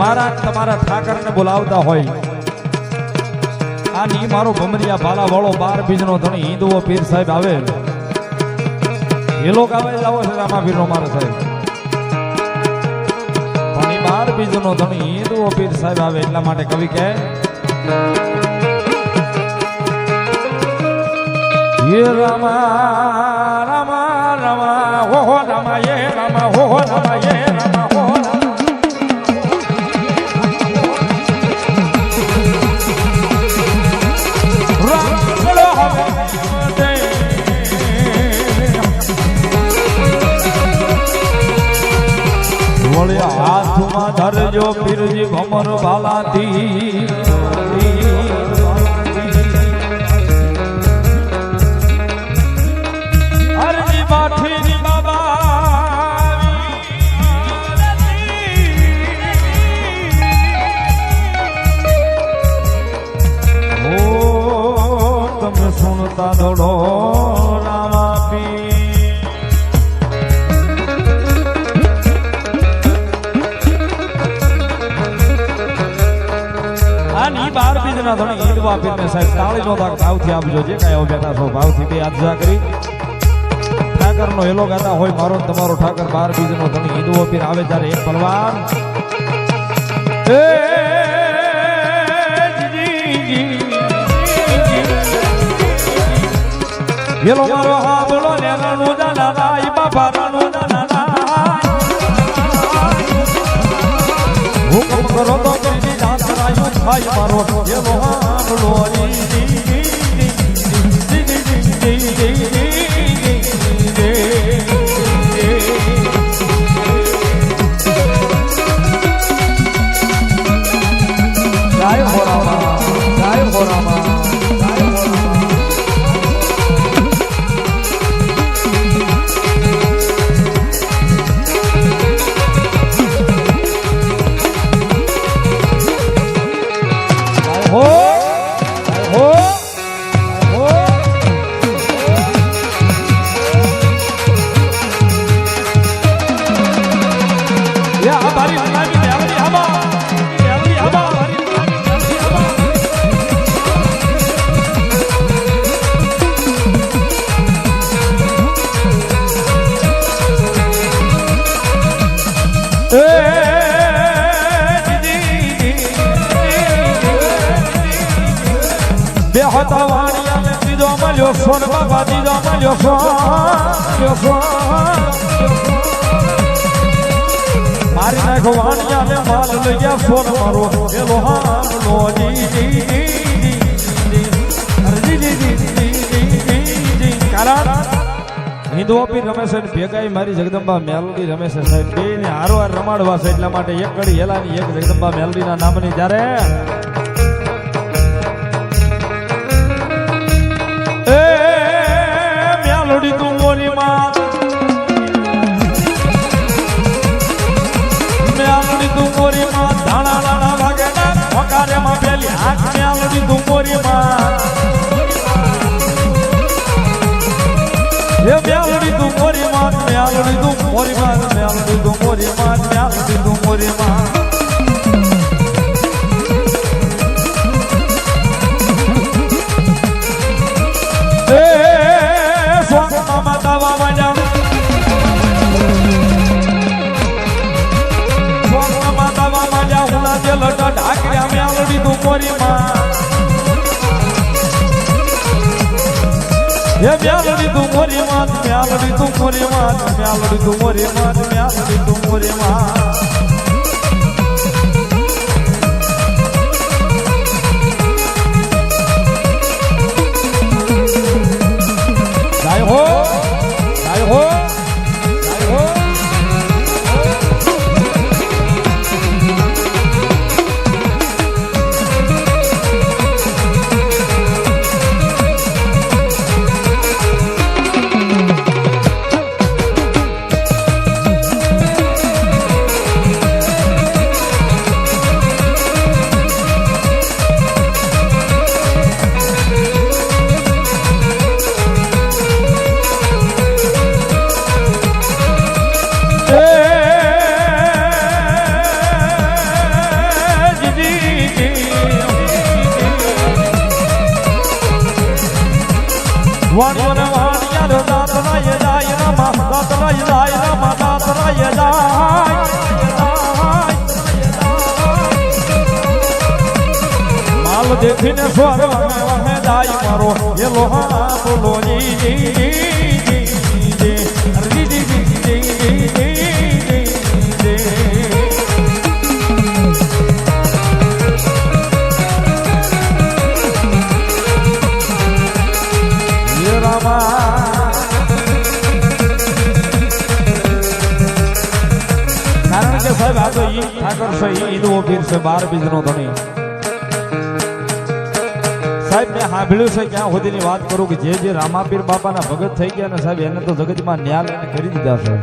મારા તમારા ઠાકરને બોલાવતા હોય. આની મારો ભમરિયા ભાલા વાળો બાર બીજનો ધણી હિન્દુઓ પીર સાહેબ આવે. એ લોકો આવે જાવો છે રામા પીરનો મારો સાહેબ. પણ બાર બીજનો ધણી હિન્દુઓ પીર સાહેબ આવે એટલા માટે કવિ રામા રામા ધરજો પીરજી ભમર ભાલાથી અરજી બાઠીની બાબા ઓ તમે સુનતા દોડો. આની બાર બીજના ધણી હિંદવા પીરને સાહેબ તાળી નો દાગ ભાવથી આપજો જે કાંઈ બેઠા છો ભાવથી બે હાથ જા કરી ઠાકરનો હેલો ગાતા હોય મારો તમારો ઠાકર બાર બીજનો ધણી હિંદુઓ પીર આવે ત્યારે એક બલવાન એ હેલો મારો હા બોલો ને રણુ દાદા રાય બાપા રણુ દાદા હુકમ કરો તો ભાઈ મારો એવો હામલો જય મારી નાખો વાણિયા ને માલ લઈ ગયા સોન મારો હિન્દુઓ પી રમેશ અને ભેગાઈ મારી જગદંબા મેલડી રમેશ સાહેબ બે ને હારો રમાડવા છે એટલા માટે એક કડી હેલાની એક જગદંબા મેલડી ના નામની જ્યારે મોરી મોરી માં મેલડી તું મોરી માં એ સોંગમાં માતા વાવાજા સોંગમાં માતા વાવાજા હુલા જે લટા ઢાકર્યા મેલડી તું મોરી માં એ મ્યાલડી તું મોરી માત મ્યાલડી તું મોરી માત મ્યાલડી તું મોરી માત મ્યાલડી તું મોરી માં વણવર વાણિયાર દાતરાય જાય રામા દાતરાય જાય રામા દાતરાય માલ દેખીને સ્વર એ લોહા બોલો છે ઈદવો બાર બીજનો ધણી. સાહેબ, મેં સાંભળ્યું છે, ક્યાં સુધીની વાત કરું કે જે જે રામાપીર બાપાના ભગત થઈ ગયા ને, સાહેબ, એને તો જગતમાં ન્યાલ એને કરી દીધા છે.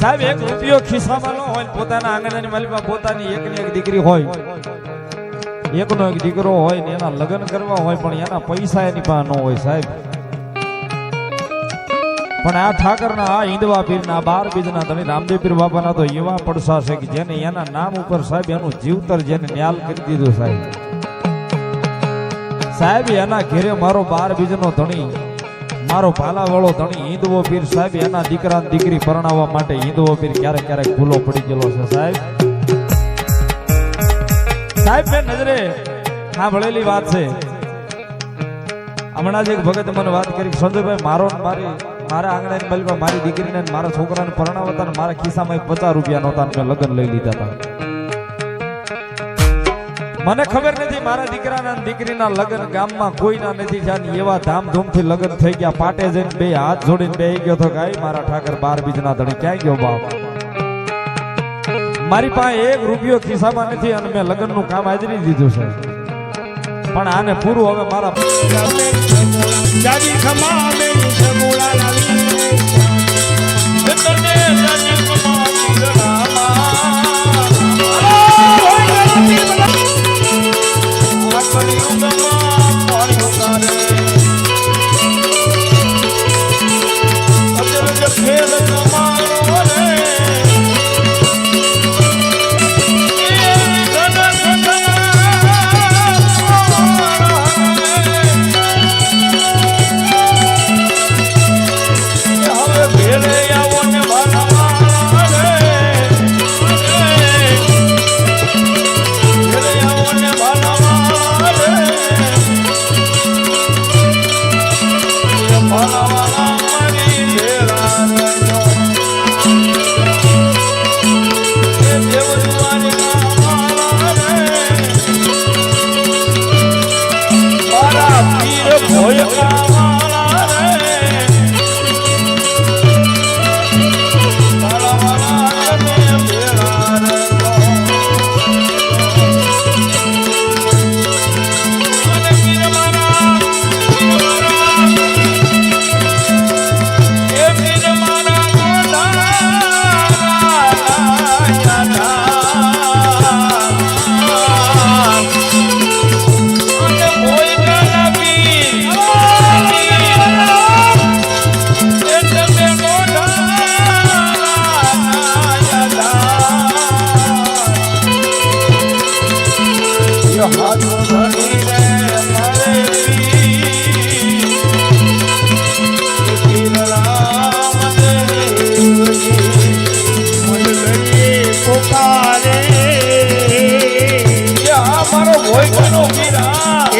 સાહેબ, એક રૂપિયો ખિસ્સામાં ન હોય પોતાના આંગણાની માલિકમાં પોતાની એકની એક દીકરી હોય. એકનો એક દીકરો હોય ને એના લગ્ન કરવા હોય, પણ એના પૈસા એની પાસે ન હોય, સાહેબ. પણ આ ઠાકરના, આ હિંદવા પીરના, બાર બીજના ધણી રામદેવ પીર બાપાના તો એવા પડસા કે જેને એના નામ ઉપર સાહેબ એનું જીવતર જેને ન્યાલ કરી દીધું સાહેબ. સાહેબ, એના ઘેરે મારો બાર બીજનો ધણી, મારો ભાલાવાળો ધણી હિંદવો પીર સાહેબ, એના દીકરા દીકરી પરણાવવા માટે હિંદવો પીર ક્યારેક ક્યારેક ભૂલો પડી ગયેલો છે સાહેબ. સાહેબ મેં નજરે સાંભળેલી વાત છે. હમણાં જ એક ભગત મને વાત કરી સંજયભાઈ, મારો મારી મારા આંગણે બલવા મારી દીકરીને મારા છોકરાને પરણાવતા મારા ખિસ્સામાં પચાસ રૂપિયા નહોતા મેં લગ્ન લઈ લીધા હતા. મને ખબર નથી મારા દીકરાના દીકરીના લગ્ન ગામમાં કોઈના નથી જાણ એવા ધામધૂમથી લગ્ન થઈ ગયા. પાટે જઈને બે હાથ જોડીને બે ગયો તો ગાય, મારા ઠાકર બાર બીજના ધણી ક્યાં ગયો બાપ? મારી પાસે એક રૂપિયો ખિસ્સામાં નથી અને મેં લગ્નનું કામ હાજરી દીધું છે. પણ આને પૂરું હવે મારા જાજી ખમા મેરી સગુડા લાવી તને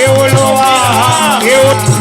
એવો લોવા એવો